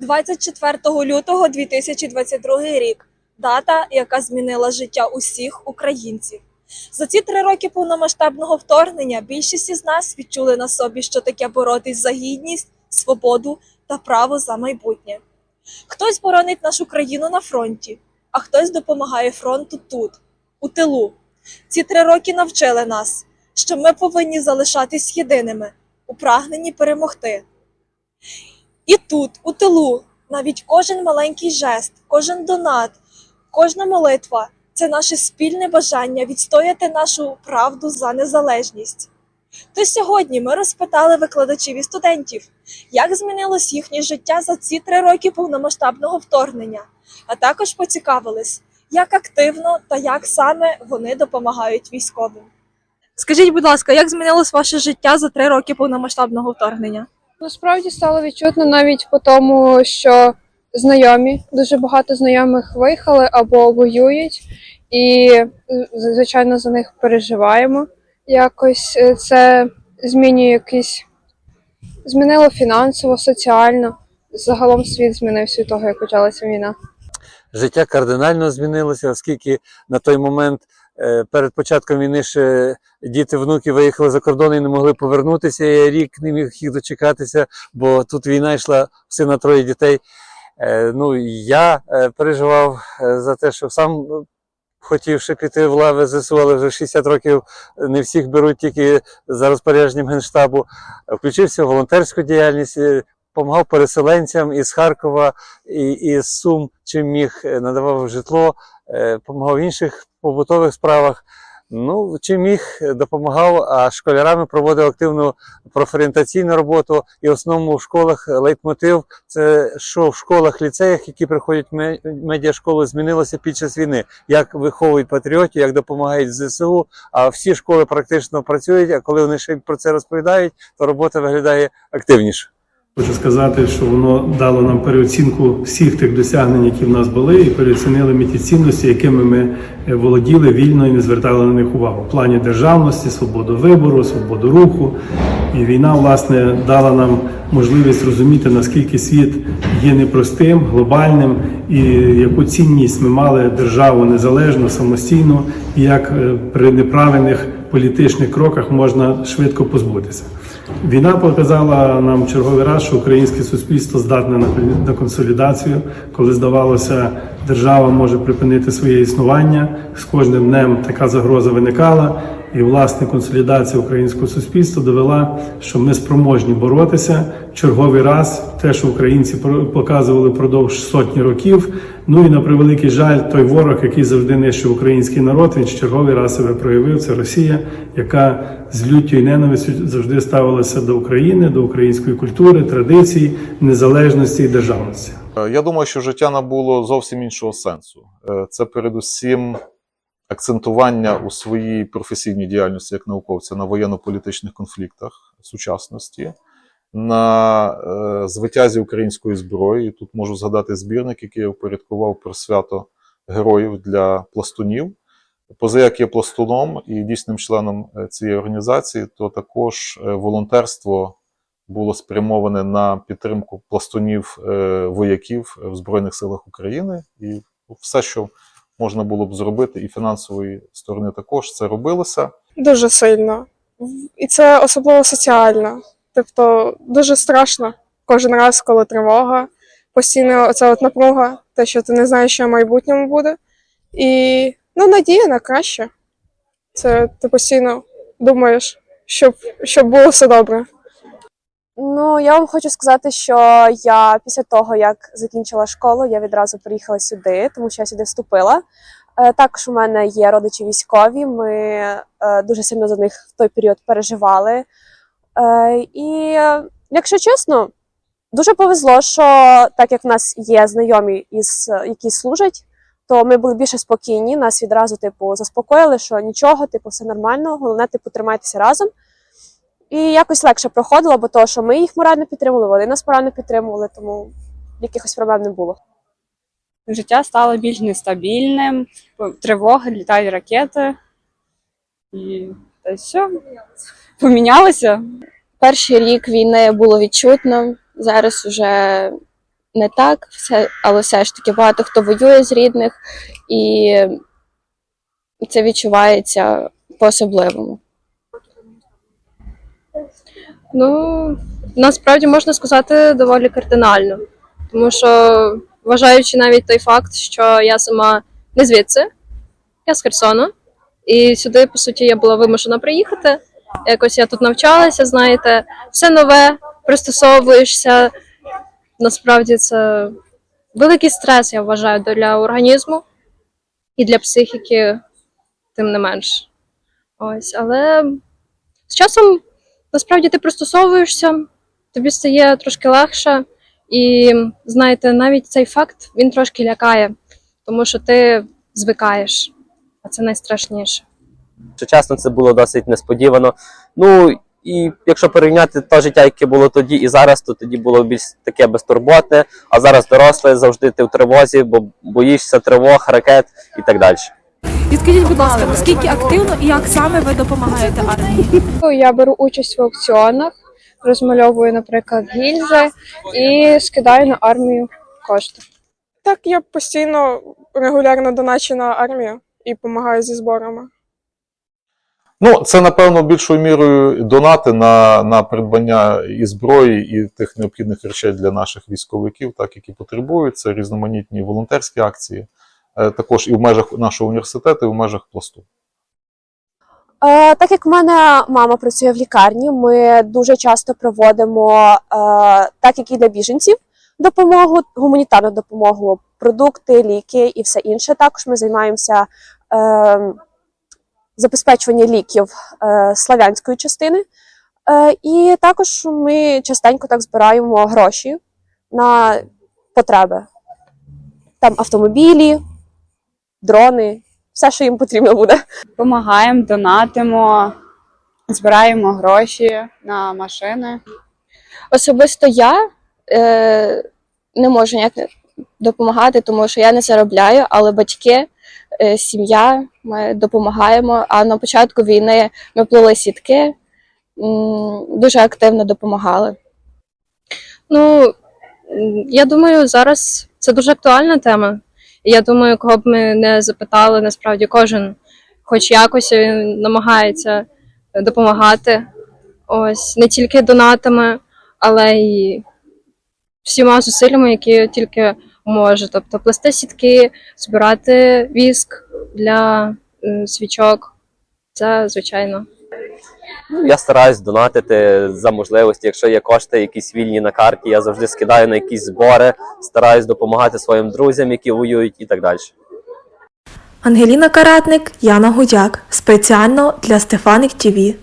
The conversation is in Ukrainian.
24 лютого 2022 рік дата, яка змінила життя усіх українців. За ці три роки повномасштабного вторгнення більшість із нас відчули на собі, що таке боротись за гідність, свободу та право за майбутнє. Хтось боронить нашу країну на фронті, а хтось допомагає фронту тут, у тилу. Ці три роки навчили нас, що ми повинні залишатись єдиними у прагненні перемогти. І тут, у тилу, навіть кожен маленький жест, кожен донат, кожна молитва це наше спільне бажання відстояти нашу правду за незалежність. То сьогодні ми розпитали викладачів і студентів, як змінилось їхнє життя за ці три роки повномасштабного вторгнення, а також поцікавились, як активно та як саме вони допомагають військовим. Скажіть, будь ласка, як змінилось ваше життя за три роки повномасштабного вторгнення? Насправді стало відчутно навіть по тому, що знайомі, дуже багато знайомих виїхали або воюють, і звичайно за них переживаємо. Якось е, це змінює якийсь змінило фінансово, соціально. Загалом світ змінився від того, як почалася війна. життя кардинально змінилося, оскільки на той момент перед початком війни ще діти, внуки виїхали за кордон і не могли повернутися. Я рік не міг їх дочекатися, бо тут війна йшла в сина троє дітей. Е, Ну, я е, переживав е, за те, що сам ну, хотів ще піти в лави ЗСУ, але вже 60 років не всіх беруть тільки за розпорядженням Генштабу. Включився в волонтерську діяльність, допомагав переселенцям із Харкова і із Сум, чим міг, е, надавав житло, е, допомагав в інших побутових справах. Ну, чим міг, е, допомагав, а школярами проводив активну профорієнтаційну роботу. І в основному в школах лейтмотив це що в школах, ліцеях, які приходять в ме- медіашколи, змінилося під час війни. Як виховують патріотів, як допомагають ЗСУ. А всі школи практично працюють. А коли вони ще про це розповідають, то робота виглядає активніше. Хочу сказати, що воно дало нам переоцінку всіх тих досягнень, які в нас були, і переоцінили ми ті цінності, якими ми е, володіли вільно і не звертали на них увагу. В плані державності, свободу вибору, свободу руху. І війна, власне, дала нам можливість розуміти, наскільки світ є непростим, глобальним, і яку цінність ми мали державу незалежну, самостійну, і як е, при неправильних політичних кроках можна швидко позбутися. Війна показала нам черговий раз, що українське суспільство здатне на, консолідацію, коли здавалося, держава може припинити своє існування. З кожним днем така загроза виникала, і власне консолідація українського суспільства довела, що ми спроможні боротися черговий раз. Те, що українці показували впродовж сотні років. Ну і на превеликий жаль, той ворог, який завжди нищив український народ, він черговий раз себе проявив. Це Росія, яка з люттю і ненавистю завжди ставилася до України, до української культури, традицій, незалежності і державності. Е, Я думаю, що життя набуло зовсім іншого сенсу. Е, Це передусім акцентування у своїй професійній діяльності як науковця на воєнно-політичних конфліктах сучасності, на е, звитязі української зброї. Тут можу згадати збірник, який я впорядкував про свято героїв для пластунів. Поза як є пластуном і дійсним членом е, цієї організації, то також е, волонтерство було спрямоване на підтримку пластунів е, вояків в Збройних силах України, і все, що можна було б зробити, і фінансової сторони також це робилося. Дуже сильно. І це особливо соціально. Тобто дуже страшно кожен раз, коли тривога, постійно оця от напруга, те, що ти не знаєш, що в майбутньому буде. І ну, надія на краще. Це ти постійно думаєш, щоб, щоб було все добре. Ну, я вам хочу сказати, що я після того, як закінчила школу, я відразу приїхала сюди, тому що я сюди вступила. Е, Також у мене є родичі військові. Ми е, дуже сильно за них в той період переживали. Е, І, якщо чесно, дуже повезло, що так як в нас є знайомі, які служать, то ми були більше спокійні. Нас відразу, типу, заспокоїли, що нічого, типу, все нормально. Головне, типу, тримайтеся разом. І якось легше проходило, бо то, що ми їх морально підтримували, вони нас морально підтримували, тому якихось проблем не було. життя стало більш нестабільним, тривоги, літають ракети. І та все помінялося. Перший рік війни було відчутно. Зараз вже не так, все, але все ж таки багато хто воює з рідних, і це відчувається по-особливому. Ну, насправді можна сказати доволі кардинально, тому що, вважаючи навіть той факт, що я сама не звідси, я з Херсона, і сюди, по суті, я була вимушена приїхати. Якось я тут навчалася, знаєте, все нове, пристосовуєшся. Насправді це великий стрес, я вважаю, для організму і для психіки, тим не менш. Ось, але з часом насправді ти пристосовуєшся, тобі стає трошки легше, і знаєте, навіть цей факт він трошки лякає, тому що ти звикаєш, а це найстрашніше. Чесно, це було досить несподівано. Ну і якщо порівняти те життя, яке було тоді і зараз, то тоді було більш таке безтурботне, а зараз доросле завжди ти в тривозі, бо боїшся тривог, ракет і так далі. І скажіть, будь ласка, наскільки активно і як саме ви допомагаєте армії? Я беру участь в аукціонах, розмальовую, наприклад, гільзи і скидаю на армію кошти. Так, я постійно регулярно доначу на армію і допомагаю зі зборами. Ну, це, напевно, більшою мірою донати на, на придбання і зброї, і тих необхідних речей для наших військовиків, так, які потребують. Це різноманітні волонтерські акції, е, також і в межах нашого університету, і в межах пласту. Е, так як в мене мама працює в лікарні, ми дуже часто проводимо, е, так як і для біженців, допомогу, гуманітарну допомогу, продукти, ліки і все інше. Також ми займаємося е, забезпечуванням ліків е, славянської частини. Е, і також ми частенько так збираємо гроші на потреби. Там автомобілі, дрони, все, що їм потрібно буде. Допомагаємо, донатимо, збираємо гроші на машини. Особисто я е, не можу ніяк допомагати, тому що я не заробляю, але батьки, сім'я, ми допомагаємо. А на початку війни ми плели сітки, дуже активно допомагали. Ну, я думаю, зараз це дуже актуальна тема. І я думаю, кого б ми не запитали, насправді кожен, хоч якось він намагається допомагати. Ось не тільки донатами, але й всіма зусиллями, які тільки може. Тобто плести сітки, збирати віск для е, свічок. Це звичайно. Ну, я стараюсь донатити за можливості. Якщо є кошти, якісь вільні на карті, я завжди скидаю на якісь збори, стараюсь допомагати своїм друзям, які воюють, і так далі. Ангеліна Каратник, Яна Гудяк. Спеціально для Стефаник ТІВІ.